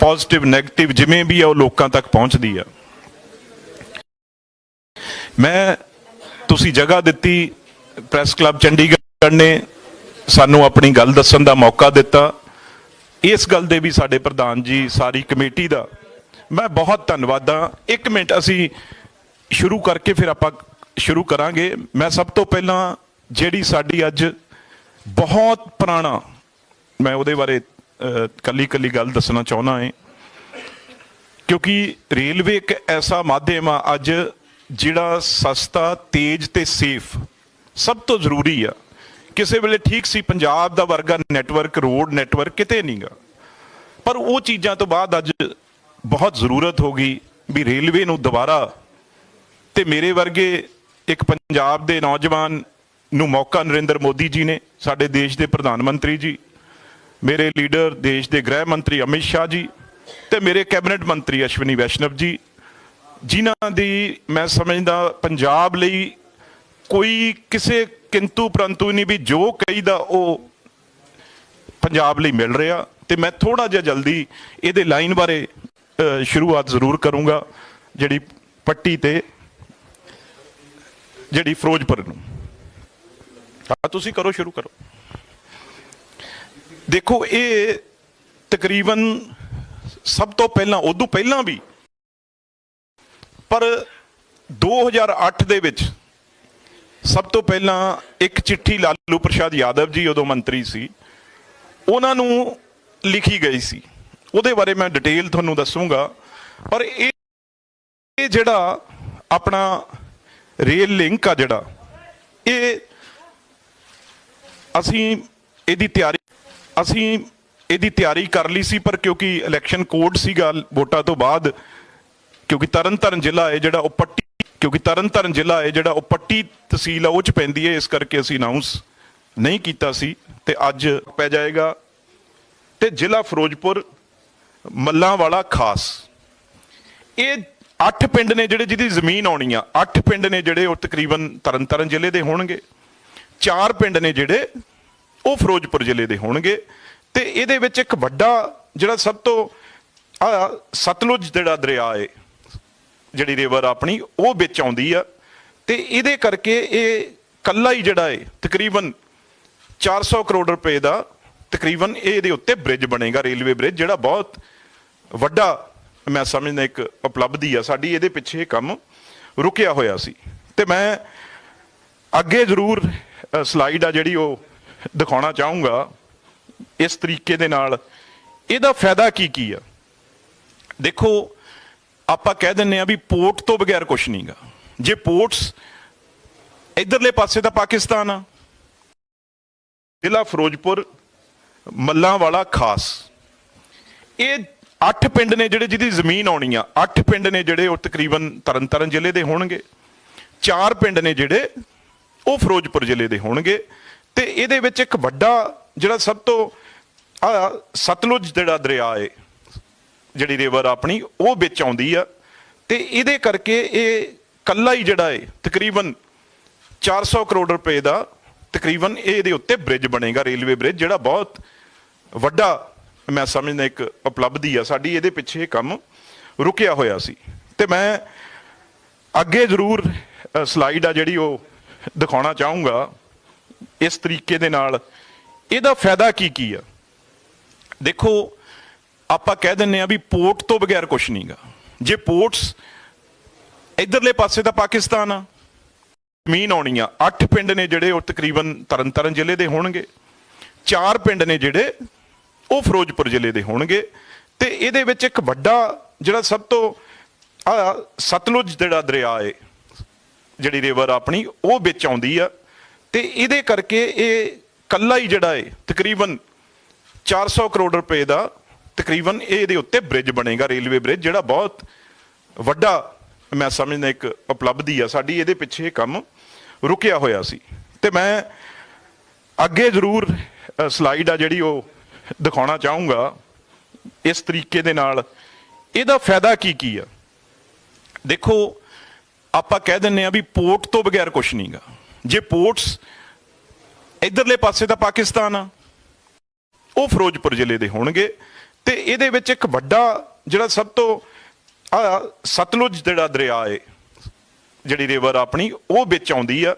Positive negative ਜਿਵੇਂ ਵੀ ਆ, ਉਹ ਲੋਕਾਂ ਤੱਕ ਪਹੁੰਚਦੀ ਆ। ਮੈਂ ਤੁਸੀਂ ਜਗ੍ਹਾ ਦਿੱਤੀ, ਪ੍ਰੈਸ ਕਲੱਬ ਚੰਡੀਗੜ੍ਹ ਨੇ ਸਾਨੂੰ ਆਪਣੀ ਗੱਲ ਦੱਸਣ ਦਾ ਮੌਕਾ ਦਿੱਤਾ। ਇਸ ਗੱਲ ਦੇ ਵੀ ਸਾਡੇ ਪ੍ਰਧਾਨ ਜੀ, ਸਾਰੀ ਕਮੇਟੀ ਦਾ। ਮੈਂ ਬਹੁਤ ਧੰਨਵਾਦ। ਹਾਂ ਇੱਕ ਮਿੰਟ ਅਸੀਂ ਸ਼ੁਰੂ ਕਰਕੇ ਫਿਰ ਆਪਾਂ ਸ਼ੁਰੂ ਕਰਾਂਗੇ। ਮੈਂ ਸਭ ਤੋਂ ਪਹਿਲਾਂ ਜਿਹੜੀ ਸਾਡੀ ਅੱਜ ਬਹੁਤ ਪੁਰਾਣਾ, ਮੈਂ ਉਹਦੇ ਬਾਰੇ ਕੱਲੀ ਕੱਲੀ ਗੱਲ ਦੱਸਣਾ ਚਾਹੁੰਦਾ ਹਾਂ। ਕਿਉਂਕਿ ਰੇਲਵੇ ਇੱਕ ਐਸਾ ਮਾਧਿਅਮ ਆ, ਅੱਜ ਜਿਹੜਾ ਸਸਤਾ, ਤੇਜ਼ ਤੇ ਸੇਫ ਸਭ ਤੋਂ ਜ਼ਰੂਰੀ ਆ। ਕਿਸੇ ਵੇਲੇ ਠੀਕ ਸੀ, ਪੰਜਾਬ ਦਾ ਵਰਗਾ ਨੈਟਵਰਕ ਰੋਡ ਨੈਟਵਰਕ ਕਿਤੇ ਨਹੀਂਗਾ। ਪਰ ਉਹ ਚੀਜ਼ਾਂ ਤੋਂ ਬਾਅਦ ਅੱਜ ਬਹੁਤ ਜ਼ਰੂਰਤ ਹੋ ਗਈ ਵੀ ਰੇਲਵੇ ਨੂੰ ਦੁਬਾਰਾ ਤੇ ਮੇਰੇ ਵਰਗੇ ਇੱਕ ਪੰਜਾਬ ਦੇ ਨੌਜਵਾਨ ਨੂੰ ਮੌਕਾ ਨਰਿੰਦਰ ਮੋਦੀ ਜੀ ਨੇ, ਸਾਡੇ ਦੇਸ਼ ਦੇ ਪ੍ਰਧਾਨ ਮੰਤਰੀ ਜੀ ਮੇਰੇ ਲੀਡਰ ਦੇਸ਼ ਦੇ ਗ੍ਰਹਿ ਮੰਤਰੀ ਅਮਿਤ ਸ਼ਾਹ ਜੀ ਤੇ ਮੇਰੇ ਕੈਬਨਿਟ ਮੰਤਰੀ ਅਸ਼ਵਨੀ ਵੈਸ਼ਨਵ ਜੀ, ਜਿਨ੍ਹਾਂ ਦੀ ਮੈਂ ਸਮਝਦਾ ਪੰਜਾਬ ਲਈ ਕੋਈ ਕਿਸੇ ਕਿੰਤੂ ਪਰੰਤੂ ਨਹੀਂ ਵੀ ਜੋ ਕਹੀਦਾ ਉਹ ਪੰਜਾਬ ਲਈ ਮਿਲ ਰਿਹਾ ਤੇ ਮੈਂ ਥੋੜਾ ਜਿਹਾ ਜਲਦੀ ਇਹਦੇ ਲਾਈਨ ਬਾਰੇ ਸ਼ੁਰੂਆਤ ਜ਼ਰੂਰ ਕਰੂੰਗਾ ਜਿਹੜੀ ਪੱਟੀ ਤੇ ਜਿਹੜੀ ਫਿਰੋਜ਼ਪੁਰ ਨੂੰ। ਹਾਂ, ਤੁਸੀਂ ਕਰੋ, ਸ਼ੁਰੂ ਕਰੋ। ਦੇਖੋ, ਇਹ ਤਕਰੀਬਨ ਸਭ ਤੋਂ ਪਹਿਲਾਂ, ਉਦੋਂ ਪਹਿਲਾਂ ਵੀ, ਪਰ 2008 ਦੇ ਵਿੱਚ ਸਭ ਤੋਂ ਪਹਿਲਾਂ ਇੱਕ ਚਿੱਠੀ ਲਾਲੂ ਪ੍ਰਸ਼ਾਦ ਯਾਦਵ ਜੀ, ਉਦੋਂ ਮੰਤਰੀ ਸੀ, ਉਹਨਾਂ ਨੂੰ ਲਿਖੀ ਗਈ ਸੀ। ਉਹਦੇ ਬਾਰੇ ਮੈਂ ਡਿਟੇਲ ਤੁਹਾਨੂੰ ਦੱਸੂਗਾ। ਪਰ ਇਹ ਇਹ ਜਿਹੜਾ ਆਪਣਾ ਰੇਲ ਲਿੰਕ ਆ ਜਿਹੜਾ, ਇਹ ਅਸੀਂ ਇਹਦੀ ਤਿਆਰੀ ਅਸੀਂ ਇਹਦੀ ਤਿਆਰੀ ਕਰ ਲਈ ਸੀ, ਪਰ ਕਿਉਂਕਿ ਇਲੈਕਸ਼ਨ ਕੋਡ ਸੀਗਾ ਵੋਟਾਂ ਤੋਂ ਬਾਅਦ, ਕਿਉਂਕਿ ਤਰਨਤਾਰਨ ਜ਼ਿਲ੍ਹਾ ਹੈ ਜਿਹੜਾ ਉਹ ਪੱਟੀ, ਕਿਉਂਕਿ ਤਰਨਤਾਰਨ ਜ਼ਿਲ੍ਹਾ ਹੈ ਜਿਹੜਾ ਉਹ ਪੱਟੀ ਤਹਿਸੀਲ ਆ, ਉਹ ਚ ਪੈਂਦੀ ਹੈ, ਇਸ ਕਰਕੇ ਅਸੀਂ ਅਨਾਉਂਸ ਨਹੀਂ ਕੀਤਾ ਸੀ, ਤੇ ਅੱਜ ਪੈ ਜਾਏਗਾ। ਤੇ ਜ਼ਿਲ੍ਹਾ ਫਿਰੋਜ਼ਪੁਰ ਮੱਲਾਂ ਵਾਲਾ ਖਾਸ। ਇਹ ਅੱਠ ਪਿੰਡ ਨੇ ਜਿਹੜੇ ਜਿਹਦੀ ਜ਼ਮੀਨ ਆਉਣੀ ਆ, ਅੱਠ ਪਿੰਡ ਨੇ ਜਿਹੜੇ ਉਹ ਤਕਰੀਬਨ ਤਰਨਤਾਰਨ ਜ਼ਿਲ੍ਹੇ ਦੇ ਹੋਣਗੇ। ਚਾਰ ਪਿੰਡ ਨੇ ਜਿਹੜੇ ਉਹ ਫਿਰੋਜ਼ਪੁਰ ਜ਼ਿਲ੍ਹੇ ਦੇ ਹੋਣਗੇ ਤੇ ਇਹਦੇ ਵਿੱਚ ਇੱਕ ਵੱਡਾ ਜਿਹੜਾ ਸਭ ਤੋਂ, ਆ ਸਤਲੁਜ ਜਿਹੜਾ ਦਰਿਆ ਹੈ ਜਿਹੜੀ ਰਿਵਰ ਆਪਣੀ, ਉਹ ਵਿੱਚ ਆਉਂਦੀ ਆ। ਤੇ ਇਹਦੇ ਕਰਕੇ ਇਹ ਕੱਲਾ ਹੀ ਜਿਹੜਾ ਹੈ ਤਕਰੀਬਨ 400 ਕਰੋੜ ਰੁਪਏ ਦਾ ਤਕਰੀਬਨ ਇਹਦੇ ਉੱਤੇ ਬ੍ਰਿਜ ਬਣੇਗਾ ਰੇਲਵੇ ਬ੍ਰਿਜ ਜਿਹੜਾ ਬਹੁਤ ਵੱਡਾ, ਮੈਂ ਸਮਝਦਾ ਇੱਕ ਉਪਲਬਧੀ ਆ ਸਾਡੀ, ਇਹਦੇ ਪਿੱਛੇ ਕੰਮ ਰੁਕਿਆ ਹੋਇਆ ਸੀ। ਤੇ ਮੈਂ ਅੱਗੇ ਜ਼ਰੂਰ ਸਲਾਈਡ ਆ ਜਿਹੜੀ ਉਹ ਦਿਖਾਉਣਾ ਚਾਹੂੰਗਾ ਇਸ ਤਰੀਕੇ ਦੇ ਨਾਲ। ਇਹਦਾ ਫਾਇਦਾ ਕੀ ਕੀ ਆ? ਦੇਖੋ, ਆਪਾਂ ਕਹਿ ਦਿੰਨੇ ਆ ਵੀ ਪੋਰਟ ਤੋਂ ਬਗੈਰ ਕੁਝ ਨਹੀਂਗਾ। ਜੇ ਪੋਰਟਸ ਇਧਰਲੇ ਪਾਸੇ ਤਾਂ ਪਾਕਿਸਤਾਨ ਆ। ਜ਼ਿਲ੍ਹਾ ਫਿਰੋਜ਼ਪੁਰ ਮੱਲਾਂ ਵਾਲਾ ਖਾਸ। ਇਹ ਅੱਠ ਪਿੰਡ ਨੇ ਜਿਹੜੇ ਜਿਹਦੀ ਜ਼ਮੀਨ ਆਉਣੀ ਆ। ਅੱਠ ਪਿੰਡ ਨੇ ਜਿਹੜੇ ਉਹ ਤਕਰੀਬਨ ਤਰਨਤਾਰਨ ਜ਼ਿਲ੍ਹੇ ਦੇ ਹੋਣਗੇ। ਚਾਰ ਪਿੰਡ ਨੇ ਜਿਹੜੇ ਉਹ ਫਿਰੋਜ਼ਪੁਰ ਜ਼ਿਲ੍ਹੇ ਦੇ ਹੋਣਗੇ। ਤੇ ਇਹਦੇ ਵਿੱਚ ਇੱਕ ਵੱਡਾ ਜਿਹੜਾ ਸਭ ਤੋਂ, ਆ ਸਤਲੁਜ ਜਿਹੜਾ ਦਰਿਆ ਹੈ ਜਿਹੜੀ ਰਿਵਰ ਆਪਣੀ, ਉਹ ਵਿੱਚ ਆਉਂਦੀ ਆ। ਤੇ ਇਹਦੇ ਕਰਕੇ ਇਹ ਕੱਲਾ ਹੀ ਜਿਹੜਾ ਹੈ ਤਕਰੀਬਨ 400 ਕਰੋੜ ਰੁਪਏ ਦਾ ਤਕਰੀਬਨ ਇਹਦੇ ਉੱਤੇ ਬ੍ਰਿਜ ਬਣੇਗਾ ਰੇਲਵੇ ਬ੍ਰਿਜ ਜਿਹੜਾ ਬਹੁਤ ਵੱਡਾ, ਮੈਂ ਸਮਝਦਾ ਇੱਕ ਉਪਲਬਧੀ ਆ ਸਾਡੀ, ਇਹਦੇ ਪਿੱਛੇ ਕੰਮ ਰੁਕਿਆ ਹੋਇਆ ਸੀ। ਤੇ ਮੈਂ ਅੱਗੇ ਜ਼ਰੂਰ ਸਲਾਈਡ ਆ ਜਿਹੜੀ ਉਹ ਦਿਖਾਉਣਾ ਚਾਹੂੰਗਾ। ਇਸ ਤਰੀਕੇ ਦੇ ਨਾਲ। ਇਹਦਾ ਫਾਇਦਾ ਕੀ ਕੀ ਆ? ਦੇਖੋ, ਆਪਾਂ ਕਹਿ ਦਿੰਨੇ ਆ ਵੀ ਪੋਰਟ ਤੋਂ ਬਗੈਰ ਕੁਝ ਨਹੀਂਗਾ। ਜੇ ਪੋਰਟਸ ਇਧਰਲੇ ਪਾਸੇ ਤਾਂ ਪਾਕਿਸਤਾਨ ਆ, ਜ਼ਮੀਨ ਆਉਣੀ ਆ, ਅੱਠ ਪਿੰਡ ਨੇ ਜਿਹੜੇ ਉਹ ਤਕਰੀਬਨ ਤਰਨਤਾਰਨ ਜ਼ਿਲ੍ਹੇ ਦੇ ਹੋਣਗੇ। ਚਾਰ ਪਿੰਡ ਨੇ ਜਿਹੜੇ ਉਹ ਫਿਰੋਜ਼ਪੁਰ ਜ਼ਿਲ੍ਹੇ ਦੇ ਹੋਣਗੇ। ਤੇ ਇਹਦੇ ਵਿੱਚ ਇੱਕ ਵੱਡਾ ਜਿਹੜਾ ਸਭ ਤੋਂ ਸਤਲੁਜ ਜਿਹੜਾ ਦਰਿਆ ਹੈ ਜਿਹੜੀ ਰਿਵਰ ਆਪਣੀ, ਉਹ ਵਿੱਚ ਆਉਂਦੀ ਆ। ਤੇ ਇਹਦੇ ਕਰਕੇ ਇਹ ਕੱਲਾ ਹੀ ਜਿਹੜਾ ਹੈ ਤਕਰੀਬਨ 400 ਕਰੋੜ ਰੁਪਏ ਦਾ ਤਕਰੀਬਨ ਇਹਦੇ ਉੱਤੇ ਬ੍ਰਿਜ ਬਣੇਗਾ ਰੇਲਵੇ ਬ੍ਰਿਜ ਜਿਹੜਾ ਬਹੁਤ ਵੱਡਾ ਮੈਂ ਸਮਝਦਾ ਇੱਕ ਉਪਲਬਧੀ ਆ, ਸਾਡੀ ਇਹਦੇ ਪਿੱਛੇ ਕੰਮ ਰੁਕਿਆ ਹੋਇਆ ਸੀ। ਤੇ ਮੈਂ ਅੱਗੇ ਜ਼ਰੂਰ ਸਲਾਈਡ ਆ ਜਿਹੜੀ ਉਹ ਦਿਖਾਉਣਾ ਚਾਹੂੰਗਾ, ਇਸ ਤਰੀਕੇ ਦੇ ਨਾਲ। ਇਹਦਾ ਫਾਇਦਾ ਕੀ ਕੀ ਆ? ਦੇਖੋ, ਆਪਾਂ ਕਹਿ ਦਿੰਨੇ ਆ ਵੀ ਪੋਰਟ ਤੋਂ ਬਗੈਰ ਕੁਝ ਨਹੀਂਗਾ ਜੇ ਪੋਰਟਸ ਇਧਰਲੇ ਪਾਸੇ ਤਾਂ ਪਾਕਿਸਤਾਨ ਆ, ਉਹ ਫਿਰੋਜ਼ਪੁਰ ਜ਼ਿਲ੍ਹੇ ਦੇ ਹੋਣਗੇ ਤੇ ਇਹਦੇ ਵਿੱਚ ਇੱਕ ਵੱਡਾ ਜਿਹੜਾ ਸਭ ਤੋਂ, ਆ ਸਤਲੁਜ ਜਿਹੜਾ ਦਰਿਆ ਹੈ ਜਿਹੜੀ ਰਿਵਰ ਆਪਣੀ, ਉਹ ਵਿੱਚ ਆਉਂਦੀ ਆ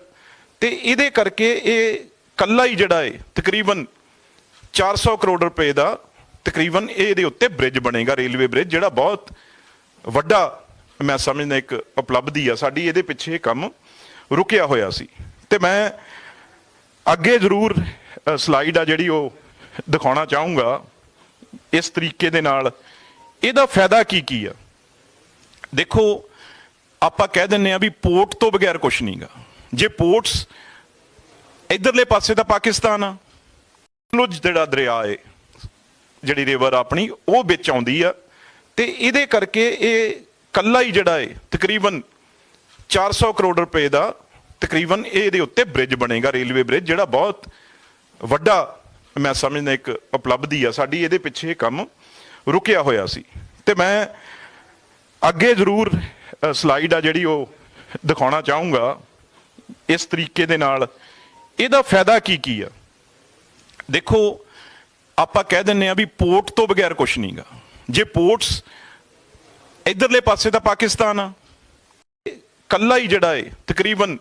ਤੇ ਇਹਦੇ ਕਰਕੇ ਇਹ ਕੱਲਾ ਹੀ ਜਿਹੜਾ ਹੈ ਤਕਰੀਬਨ 400 ਕਰੋੜ ਰੁਪਏ ਦਾ ਤਕਰੀਬਨ ਇਹਦੇ ਉੱਤੇ ਬ੍ਰਿਜ ਬਣੇਗਾ ਰੇਲਵੇ ਬ੍ਰਿਜ ਜਿਹੜਾ ਬਹੁਤ ਵੱਡਾ, ਮੈਂ ਸਮਝਦਾ ਇੱਕ ਉਪਲਬਧੀ ਆ ਸਾਡੀ, ਇਹਦੇ ਪਿੱਛੇ ਇਹ ਕੰਮ ਰੁਕਿਆ ਹੋਇਆ ਸੀ। ਤੇ ਮੈਂ ਅੱਗੇ ਜ਼ਰੂਰ ਸਲਾਈਡ ਆ ਜਿਹੜੀ ਉਹ ਦਿਖਾਉਣਾ ਚਾਹੂੰਗਾ। ਇਸ ਤਰੀਕੇ ਦੇ ਨਾਲ ਇਹਦਾ ਫਾਇਦਾ ਕੀ ਕੀ ਆ? ਦੇਖੋ, ਆਪਾਂ ਕਹਿ ਦਿੰਨੇ ਆ ਵੀ ਪੋਰਟ ਤੋਂ ਬਗੈਰ ਕੁਝ ਨਹੀਂਗਾ। ਜੇ ਪੋਰਟਸ ਇਧਰਲੇ ਪਾਸੇ ਤਾਂ ਪਾਕਿਸਤਾਨ ਆ ਲੁਜ ਜਿਹੜਾ ਦਰਿਆ ਹੈ ਜਿਹੜੀ ਰਿਵਰ ਆਪਣੀ, ਉਹ ਵਿੱਚ ਆਉਂਦੀ ਆ। ਤੇ ਇਹਦੇ ਕਰਕੇ ਇਹ ਕੱਲਾ ਹੀ ਜਿਹੜਾ ਹੈ ਤਕਰੀਬਨ 400 ਕਰੋੜ ਰੁਪਏ ਦਾ ਤਕਰੀਬਨ ਇਹਦੇ ਉੱਤੇ ਬ੍ਰਿਜ ਬਣੇਗਾ ਰੇਲਵੇ ਬ੍ਰਿਜ ਜਿਹੜਾ ਬਹੁਤ ਵੱਡਾ ਮੈਂ ਸਮਝਦਾ ਇੱਕ ਉਪਲਬਧੀ ਆ। ਸਾਡੀ ਇਹਦੇ ਪਿੱਛੇ ਕੰਮ ਰੁਕਿਆ ਹੋਇਆ ਸੀ। ਤੇ ਮੈਂ ਅੱਗੇ ਜ਼ਰੂਰ ਸਲਾਈਡ ਆ ਜਿਹੜੀ ਉਹ ਦਿਖਾਉਣਾ ਚਾਹੂੰਗਾ। ਇਸ ਤਰੀਕੇ ਦੇ ਨਾਲ ਇਹਦਾ ਫਾਇਦਾ ਕੀ ਕੀ ਆ? ਦੇਖੋ, ਆਪਾਂ ਕਹਿ ਦਿੰਨੇ ਆ ਵੀ ਪੋਰਟ ਤੋਂ ਬਗੈਰ ਕੁਝ ਨਹੀਂਗਾ ਜੇ ਪੋਰਟਸ ਇਧਰਲੇ ਪਾਸੇ ਤਾਂ ਪਾਕਿਸਤਾਨ ਆ। ਕੱਲਾ ਹੀ ਜਿਹੜਾ ਹੈ ਤਕਰੀਬਨ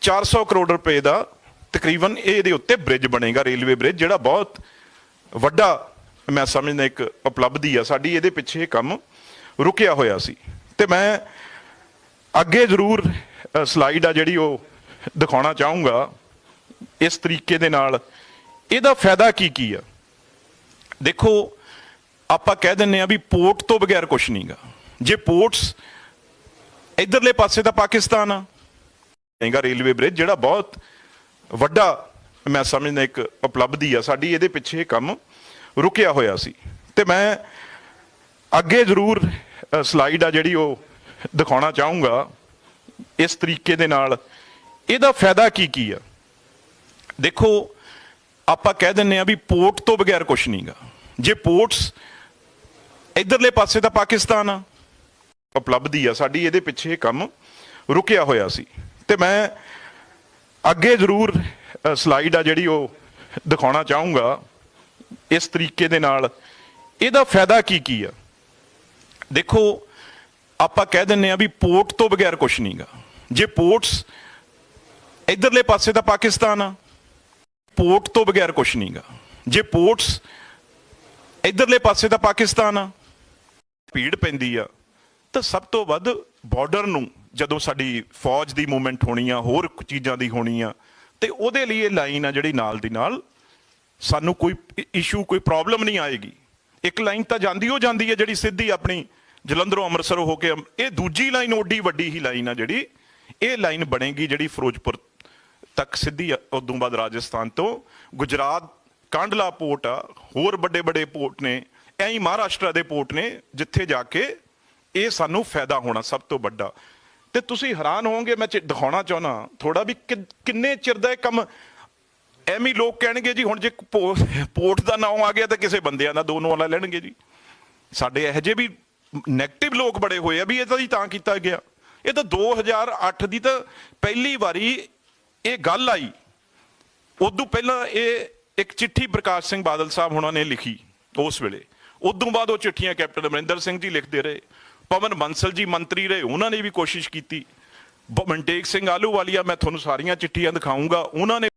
400 ਕਰੋੜ ਰੁਪਏ ਦਾ ਤਕਰੀਬਨ ਇਹਦੇ ਉੱਤੇ ਬ੍ਰਿਜ ਬਣੇਗਾ ਰੇਲਵੇ ਬ੍ਰਿਜ ਜਿਹੜਾ ਬਹੁਤ ਵੱਡਾ ਮੈਂ ਸਮਝਦਾ ਇੱਕ ਉਪਲਬਧੀ ਆ, ਸਾਡੀ ਇਹਦੇ ਪਿੱਛੇ ਇਹ ਕੰਮ ਰੁਕਿਆ ਹੋਇਆ ਸੀ। ਤੇ ਮੈਂ ਅੱਗੇ ਜ਼ਰੂਰ ਸਲਾਈਡ ਆ ਜਿਹੜੀ ਉਹ ਦਿਖਾਉਣਾ ਚਾਹੂੰਗਾ। ਇਸ ਤਰੀਕੇ ਦੇ ਨਾਲ ਇਹਦਾ ਫਾਇਦਾ ਕੀ ਕੀ ਆ? ਦੇਖੋ, ਆਪਾਂ ਕਹਿ ਦਿੰਨੇ ਆ ਵੀ ਪੋਰਟ ਤੋਂ ਬਗੈਰ ਕੁਝ ਨਹੀਂਗਾ ਜੇ ਪੋਰਟਸ ਇਧਰਲੇ ਪਾਸੇ ਤਾਂ ਪਾਕਿਸਤਾਨ ਆ ਹੈਗਾ ਰੇਲਵੇ ਬ੍ਰਿਜ, ਜਿਹੜਾ ਬਹੁਤ ਵੱਡਾ, ਮੈਂ ਸਮਝਦਾ ਇੱਕ ਉਪਲਬਧੀ ਆ, ਸਾਡੀ ਇਹਦੇ ਪਿੱਛੇ ਕੰਮ ਰੁਕਿਆ ਹੋਇਆ ਸੀ। ਤੇ ਮੈਂ ਅੱਗੇ ਜ਼ਰੂਰ ਸਲਾਈਡ ਆ ਜਿਹੜੀ ਉਹ ਦਿਖਾਉਣਾ ਚਾਹੂੰਗਾ, ਇਸ ਤਰੀਕੇ ਦੇ ਨਾਲ। ਇਹਦਾ ਫਾਇਦਾ ਕੀ ਕੀ ਆ? ਦੇਖੋ, ਆਪਾਂ ਕਹਿ ਦਿੰਨੇ ਆ ਵੀ ਪੋਰਟ ਤੋਂ ਬਗੈਰ ਕੁਝ ਨਹੀਂਗਾ। ਜੇ ਪੋਰਟਸ ਇਧਰਲੇ ਪਾਸੇ ਤਾਂ ਪਾਕਿਸਤਾਨ ਆ, ਉਪਲਬਧੀ ਆ, ਸਾਡੀ ਇਹਦੇ ਪਿੱਛੇ ਕੰਮ ਰੁਕਿਆ ਹੋਇਆ ਸੀ। ਤੇ ਮੈਂ ਅੱਗੇ ਜ਼ਰੂਰ ਸਲਾਈਡ ਆ ਜਿਹੜੀ ਉਹ ਦਿਖਾਉਣਾ ਚਾਹੂੰਗਾ। ਇਸ ਤਰੀਕੇ ਦੇ ਨਾਲ ਇਹਦਾ ਫਾਇਦਾ ਕੀ ਕੀ ਆ? ਦੇਖੋ, ਆਪਾਂ ਕਹਿ ਦਿੰਨੇ ਆ ਵੀ ਪੋਰਟ ਤੋਂ ਬਗੈਰ ਕੁਝ ਨਹੀਂਗਾ ਜੇ ਪੋਰਟਸ ਇਧਰਲੇ ਪਾਸੇ ਤਾਂ ਪਾਕਿਸਤਾਨ ਆ ਪੋਰਟ ਤੋਂ ਬਗੈਰ ਕੁਝ ਨਹੀਂਗਾ ਜੇ ਪੋਰਟਸ ਇਧਰਲੇ ਪਾਸੇ ਤਾਂ ਪਾਕਿਸਤਾਨ ਆ, ਭੀੜ ਪੈਂਦੀ ਆ, ਤਾਂ ਸਭ ਤੋਂ ਵੱਧ ਬਾਰਡਰ ਨੂੰ ਜਦੋਂ ਸਾਡੀ ਫੌਜ ਦੀ ਮੂਵਮੈਂਟ ਹੋਣੀ ਆ, ਹੋਰ ਚੀਜ਼ਾਂ ਦੀ ਹੋਣੀ ਆ, ਤੇ ਉਹਦੇ ਲਈ ਇਹ ਲਾਈਨ ਆ ਜਿਹੜੀ ਨਾਲ ਦੀ ਨਾਲ ਸਾਨੂੰ ਕੋਈ ਇਸ਼ੂ ਕੋਈ ਪ੍ਰੋਬਲਮ ਨਹੀਂ ਆਏਗੀ। ਇੱਕ ਲਾਈਨ ਤਾਂ ਜਾਂਦੀ ਹੋ ਜਾਂਦੀ ਹੈ ਜਿਹੜੀ ਸਿੱਧੀ ਆਪਣੀ ਜਲੰਧਰੋਂ ਅੰਮ੍ਰਿਤਸਰ ਹੋ ਕੇ ਇਹ ਦੂਜੀ ਲਾਈਨ ਓਡੀ ਵੱਡੀ ਹੀ ਲਾਈਨ ਆ ਜਿਹੜੀ, ਇਹ ਲਾਈਨ ਬਣੇਗੀ ਜਿਹੜੀ ਫਿਰੋਜ਼ਪੁਰ ਤੱਕ ਸਿੱਧੀ ਉਦੋਂ ਬਾਅਦ ਰਾਜਸਥਾਨ ਤੋਂ। ਗੁਜਰਾਤ ਕਾਂਡਲਾ ਪੋਰਟ ਆ, ਹੋਰ ਵੱਡੇ ਵੱਡੇ ਪੋਰਟ ਨੇ, ਐਂ ਹੀ ਮਹਾਰਾਸ਼ਟਰ ਦੇ ਪੋਰਟ ਨੇ, ਜਿੱਥੇ ਜਾ ਕੇ ਇਹ ਸਾਨੂੰ ਫਾਇਦਾ ਹੋਣਾ ਸਭ ਤੋਂ ਵੱਡਾ। ਤੇ ਤੁਸੀਂ ਹੈਰਾਨ ਹੋਵੋਗੇ, ਮੈਂ ਦਿਖਾਉਣਾ ਚਾਹੁੰਦਾ ਥੋੜਾ ਵੀ ਕਿੰਨੇ ਚਿਰ ਦਾ ਇਹ ਕੰਮ ਐਵੇਂ ਲੋਕ ਕਹਿਣਗੇ ਜੀ, ਹੁਣ ਜੇ ਪੋ- ਪੋਰਟ ਦਾ ਨਾਮ ਆ ਗਿਆ ਤਾਂ ਕਿਸੇ ਬੰਦਿਆਂ ਦਾ ਦੋਨੋਂ ਵਾਲਾ ਲੈਣਗੇ ਜੀ। ਸਾਡੇ ਇਹੋ ਜਿਹੇ ਵੀ 네ਗੇਟਿਵ ਲੋਕ ਬੜੇ ਹੋਏ ਆ ਵੀ ਇਹ ਤਾਂ ਜੀ ਤਾਂ ਕੀਤਾ ਗਿਆ। ਇਹ ਤਾਂ 2008 ਦੀ ਤਾਂ ਪਹਿਲੀ ਵਾਰੀ ਇਹ ਗੱਲ ਆਈ। ਉਦੋਂ ਪਹਿਲਾਂ ਇਹ ਇੱਕ ਚਿੱਠੀ ਪ੍ਰਕਾਸ਼ ਸਿੰਘ ਬਾਦਲ ਸਾਹਿਬ ਹੁਣਾਂ ਨੇ ਲਿਖੀ ਉਸ ਵੇਲੇ। ਉਦੋਂ ਬਾਅਦ ਉਹ ਚਿੱਠੀਆਂ ਕੈਪਟਨ ਅਮਰਿੰਦਰ ਸਿੰਘ ਜੀ ਲਿਖਦੇ ਰਹੇ। ਪਵਨ ਬੰਸਲ ਜੀ ਮੰਤਰੀ ਰਹੇ, ਉਹਨਾਂ ਨੇ ਵੀ ਕੋਸ਼ਿਸ਼ ਕੀਤੀ। ਬ- ਮਨਟੇਕ ਸਿੰਘ ਆਲੂਵਾਲੀਆ ਮੈਂ ਤੁਹਾਨੂੰ ਸਾਰੀਆਂ ਚਿੱਠੀਆਂ ਦਿਖਾਉਂਗਾ ਉਹਨਾਂ ਨੇ